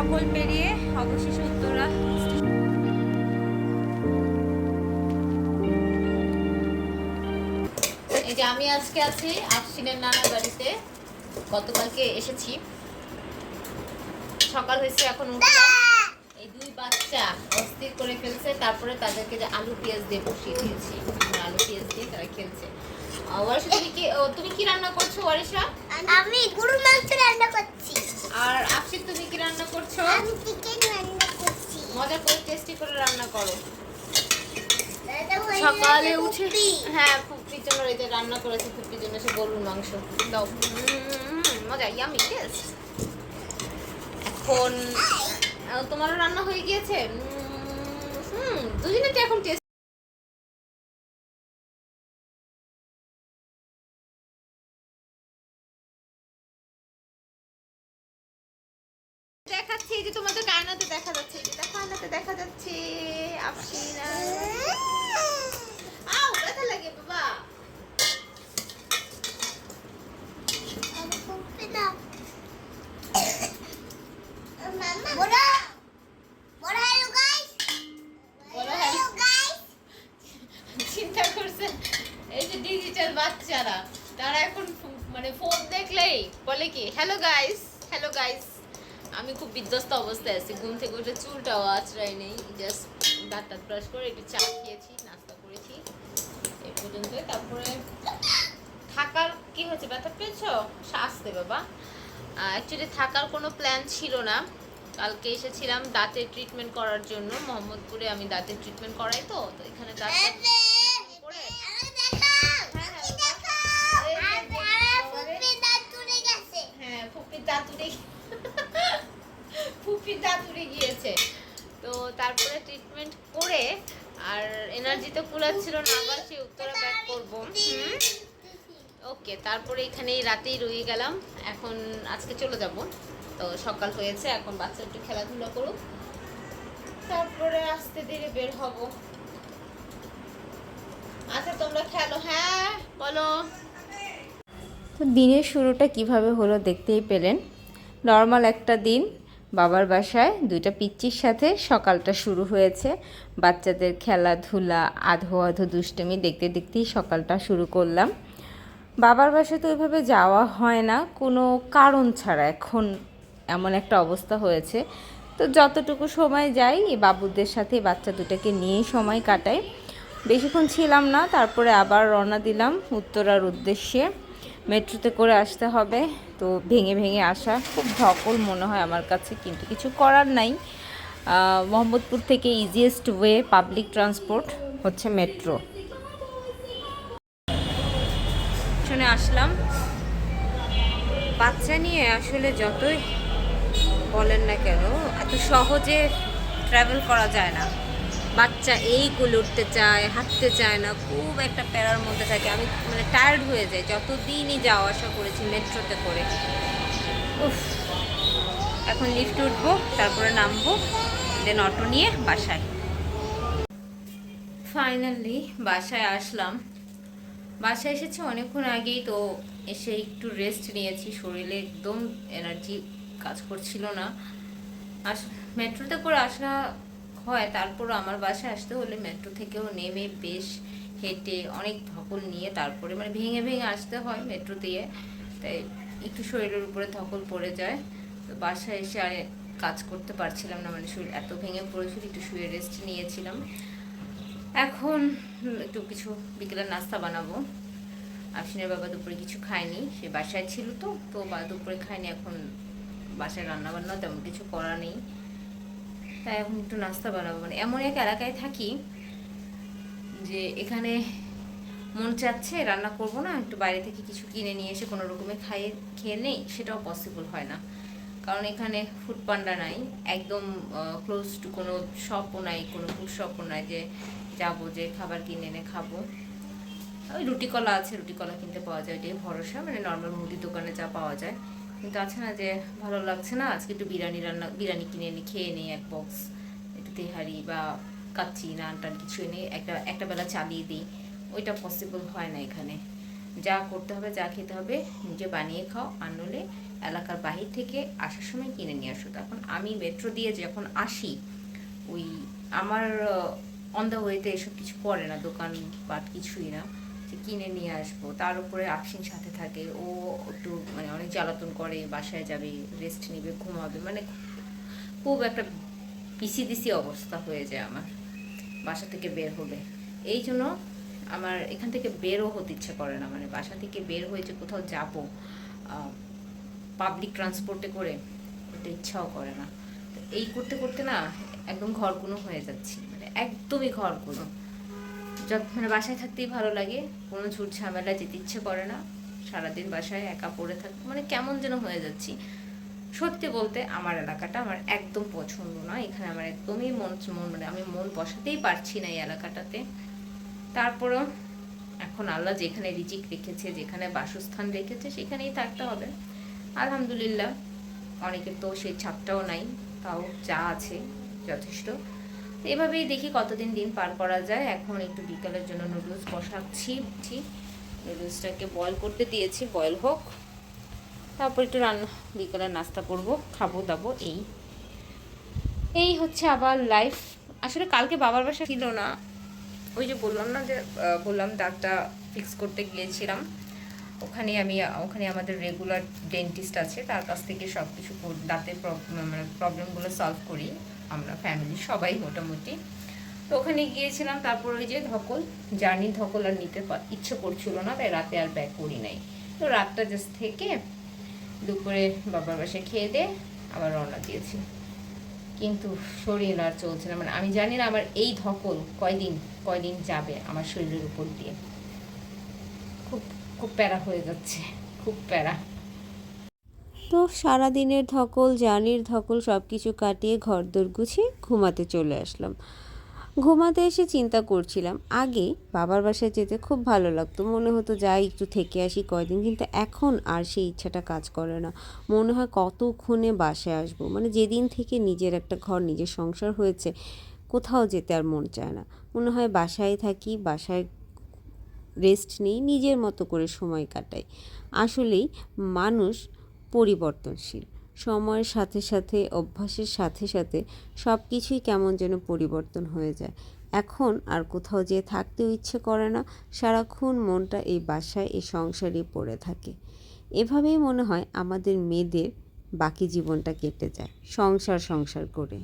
সকল পেরিয়ে অবশেষে উত্তরা এই যে আমি আজকে আছি আফসিনের নানার বাড়িতে। গতকালকে এসেছি। সকাল হয়েছে এখন উঠলাম। এই দুই বাচ্চা অস্থির করে ফেলছে। তারপরে তাদেরকে যে আলু পেঁয়াজ দিয়ে বসিয়ে দিয়েছি। আলু পেঁয়াজ দিয়ে তারা খেলছে। তুমি কি তুমি কি রান্না করছ, ওয়ারিশা? আমি গরু মাংস রান্না করছি। আর আফসিন তুমি কি রান্না করছ? আমি চিকেন রান্না করছি। মজা করে টেস্টি করে রান্না করো। সকালে উঠে হ্যাঁ ফুপির জন্য যে রান্না করেছে ফুপির জন্য সে গরুর মাংস। দাও। মজা ইয়ামি টেস্ট এখন তোমারও রান্না হয়ে গিয়েছে? হুম দুজনে তো এখন টেস্ট এই যে তোমাদের কায়নাতে দেখা যাচ্ছে এই যে দেখো আয়নাতে দেখা যাচ্ছে আফসিনা আউ ব্যথা লাগে বাবা। চিন্তা করছেন এই যে ডিজিটাল বাচ্চারা তারা এখন মানে ফোন দেখলেই বলে কি হ্যালো গাইস হ্যালো গাইস আমি খুব বিধ্বস্ত অবস্থায় আছি। ঘুম থেকে উঠে চুলটাও আঁচড়াই নেই। জাস্ট দাঁত টাত ব্রাশ করে একটু চা খেয়েছি, নাস্তা করেছি। এই পর্যন্ত। তারপরে থাকার কি হয়েছে? ব্যথা পেয়েছ? আসতে বাবা। অ্যাকচুয়ালি থাকার কোনো প্ল্যান ছিল না। কালকে এসেছিলাম দাঁতের ট্রিটমেন্ট করার জন্য। মোহাম্মদপুরে আমি দাঁতের ট্রিটমেন্ট করাই তো। তো এখানে দাঁত করে, আর এনার্জি তো কুলাচ্ছিল না, আবার সেই উত্তরা ব্যাক করব। ওকে তারপরে এখানে রাতেই রয়ে গেলাম। এখন আজকে চলে যাব। তো সকাল হয়েছে, এখন বাচ্চা একটু খেলাধুলা করুক। তারপরে আস্তে ধীরে বের হব। আচ্ছা তোমরা খেলো হ্যাঁ বলো। তো দিনের শুরুটা কীভাবে হলো দেখতেই পেলেন। নর্মাল একটা দিন বাবার বাসায় দুইটা পিচ্চির সাথে সকালটা শুরু হয়েছে। বাচ্চাদের খেলাধুলা, আধো আধো দুষ্টুমি দেখতে দেখতেই সকালটা শুরু করলাম। বাবার বাসায় তো ওইভাবে যাওয়া হয় না, কোনো কারণ ছাড়া এখন এমন একটা অবস্থা হয়েছে। তো যতটুকু সময় যাই বাবুদের সাথে বাচ্চা দুটাকে নিয়েই সময় কাটাই। বেশিক্ষণ ছিলাম না, তারপরে আবার রওনা দিলাম উত্তরার উদ্দেশ্যে। মেট্রোতে করে আসতে হবে। তো ভেঙে ভেঙে আসা খুব ধকল মনে হয় আমার কাছে, কিন্তু কিছু করার নাই। মোহাম্মদপুর থেকে ইজিয়েস্ট ওয়ে পাবলিক ট্রান্সপোর্ট হচ্ছে মেট্রো। শুনে আসলাম। বাচ্চা নিয়ে আসলে যতই বলেন না কেন, এত সহজে ট্রাভেল করা যায় না। বাচ্চা এই কুল উঠতে চায়, হাঁটতে চায় না, খুব একটা প্যারার মধ্যে থাকে। আমি মানে টায়ার্ড হয়ে যাই, যতদিনই যাওয়া আসা করেছি মেট্রোতে করে। উফ, এখন লিফটে উঠবো, তারপরে নামবো দেন অটো নিয়ে বাসায়। ফাইনালি বাসায় আসলাম। বাসায় এসেছি অনেকক্ষণ আগেই, তো এসে একটু রেস্ট নিয়েছি। শরীরে একদম এনার্জি কাজ করছিল না। আস, মেট্রোতে করে আসা হয় তারপর আমার বাসায় আসতে হলে মেট্রো থেকেও নেমে বেশ হেঁটে অনেক ধকল নিয়ে তারপরে মানে ভেঙে ভেঙে আসতে হয় মেট্রো দিয়ে। তাই একটু শরীরের উপরে ধকল পড়ে যায়। তো বাসায় এসে আর কাজ করতে পারছিলাম না মানে শরীর এত ভেঙে পড়েছিল, একটু শুয়ে রেস্ট নিয়েছিলাম। এখন একটু কিছু বিকেলের নাস্তা বানাবো। আফসিনের বাবা দুপুরে কিছু খায়নি, সে বাসায় ছিল তো তো বা দুপুরে খায়নি, এখন বাসায় রান্না বান্না তেমন কিছু করা নেই। তাই এখন একটু নাস্তা বানাবো। মানে এমন এক এলাকায় থাকি যে এখানে মন চাচ্ছে রান্না করব না, একটু বাইরে থেকে কিছু কিনে নিয়ে এসে কোনো রকমে খাইয়ে, খেয়ে নেই, সেটাও পসিবল হয় না। কারণ এখানে ফুড পান্ডা নাই, একদম ক্লোজ টু কোনো শপও নাই, কোনো ফুড শপও নাই যে যাব যে খাবার কিনে এনে খাব। ওই রুটি কলা আছে, রুটি কলা কিনতে পাওয়া যায় এটাই ভরসা মানে নর্মাল মুদির দোকানে যা পাওয়া যায়। কিন্তু আছে না যে ভালো লাগছে না? আজকে একটু বিরিয়ানি রান্না, বিরিয়ানি কিনে এনে খেয়ে নিই এক বক্স একটু তেহারি বা কাচ্চি, নান টান কিছু এনে একটা একটা বেলা চালিয়ে দিই। ওইটা পসিবল হয় না এখানে। যা করতে হবে, যা খেতে হবে, নিজে বানিয়ে খাও। আর নলে এলাকার বাহির থেকে আসার সময় কিনে নিয়ে আসো। তখন আমি মেট্রো দিয়ে যখন আসি, ওই আমার অন দ্য ওয়েতে এসব কিছু পড়ে না, দোকান পাট কিছুই না। কিনে নিয়ে আসব। তার উপরে আফসিন সাথে থাকে। ও একটু মানে অনেক জ্বালাতন করে, বাসায় যাবে রেস্ট নেবে, ঘুমাবে। মানে খুব একটা পিসি দিসি অবস্থা হয়ে যায় আমার। বাসা থেকে বের হলে এই জন্য আমার এখান থেকে বেরও হতে ইচ্ছে করে না। মানে বাসা থেকে বের হয়ে যে কোথাও যাব পাবলিক ট্রান্সপোর্টে করে, ওটা ইচ্ছাও করে না। এই করতে করতে না একদম ঘরকুনো হয়ে যাচ্ছি। মানে একদমই ঘরকুনো। যত মানে বাসায় থাকতেই ভালো লাগে, কোনো ঝুট ঝামেলা যেতে ইচ্ছে করে না, সারাদিন বাসায় একা পড়ে থাক মানে কেমন যেন হয়ে যাচ্ছি। সত্যি বলতে আমার এলাকাটা আমার একদম পছন্দ না, এখানে আমার একদমই মন মন মানে আমি মন বসাতেই পারছি না এই এলাকাটাতে। তারপরেও এখন আল্লাহ যেখানে রিজিক রেখেছে, যেখানে বাসস্থান রেখেছে, সেখানেই থাকতে হবে। আলহামদুলিল্লাহ, অনেকের তো সেই ছাপটাও নাই, তাও যা আছে যথেষ্ট। এভাবেই দেখি কতদিন দিন পার করা যায়। এখন একটু বিকালের জন্য নুডলস বসাচ্ছি নুডলসটাকে বয়েল করতে দিয়েছি বয়েল হোক। তারপর একটু রান্না, বিকালে নাস্তা করব, খাব, দাবো, এই। এই হচ্ছে আবার লাইফ আসলে কালকে বাবার বাসা ছিল না। ওই যে বললাম না যে বললাম দাঁতটা ফিক্স করতে গিয়েছিলাম। ওখানে আমি, ওখানে আমাদের রেগুলার ডেন্টিস্ট আছে। তার কাছ থেকে সব কিছু দাঁতের মানে প্রবলেমগুলো সলভ করি। আমরা ফ্যামিলি সবাই মোটামুটি। তো ওখানে গিয়েছিলাম, তারপর ওই যে ধকল, জার্নি ধকল আর নিতে ইচ্ছে করছিল না, তাই রাতে আর ব্যাক করি নাই। তো রাতটা জাস্ট থেকে দুপুরে বাবার বাসায় খেয়ে দিয়ে আবার রওনা দিয়েছি। কিন্তু শরীর আর চলছে না। মানে আমি জানি না আমার এই ধকল কয়দিন কয়দিন যাবে আমার শরীরের উপর দিয়ে। খুব খুব প্যারা হয়ে যাচ্ছে, খুব প্যারা। তো সারাদিনের ধকল, জার্নির ধকল সব কিছু কাটিয়ে ঘর দোর গুছিয়ে ঘুমাতে চলে আসলাম। ঘুমাতে এসে চিন্তা করছিলাম, আগে বাবার বাসায় যেতে খুব ভালো লাগতো। মনে হতো যাই, একটু থেকে আসি কয়দিন, কিন্তু এখন আর সেই ইচ্ছাটা কাজ করে না। মনে হয় কতক্ষণে বাসায় আসব? মানে যেদিন থেকে নিজের একটা ঘর, নিজের সংসার হয়েছে, কোথাও যেতে আর মন চায় না। মনে হয় বাসায় থাকি, বাসায় রেস্ট নিই, নিজের মতো করে সময় কাটাই। আসলেই মানুষ পরিবর্তনশীল। সময়ের সাথে সাথে, অভ্যাসের সাথে সাথে সব কিছুই কেমন যেন পরিবর্তন হয়ে যায়। এখন আর কোথাও যেয়ে থাকতেও ইচ্ছে করে না, সারাক্ষণ মনটা এই বাসায়, এই সংসারে পড়ে থাকে। এভাবেই মনে হয় আমাদের মেয়েদের বাকি জীবনটা কেটে যায়, সংসার সংসার করে।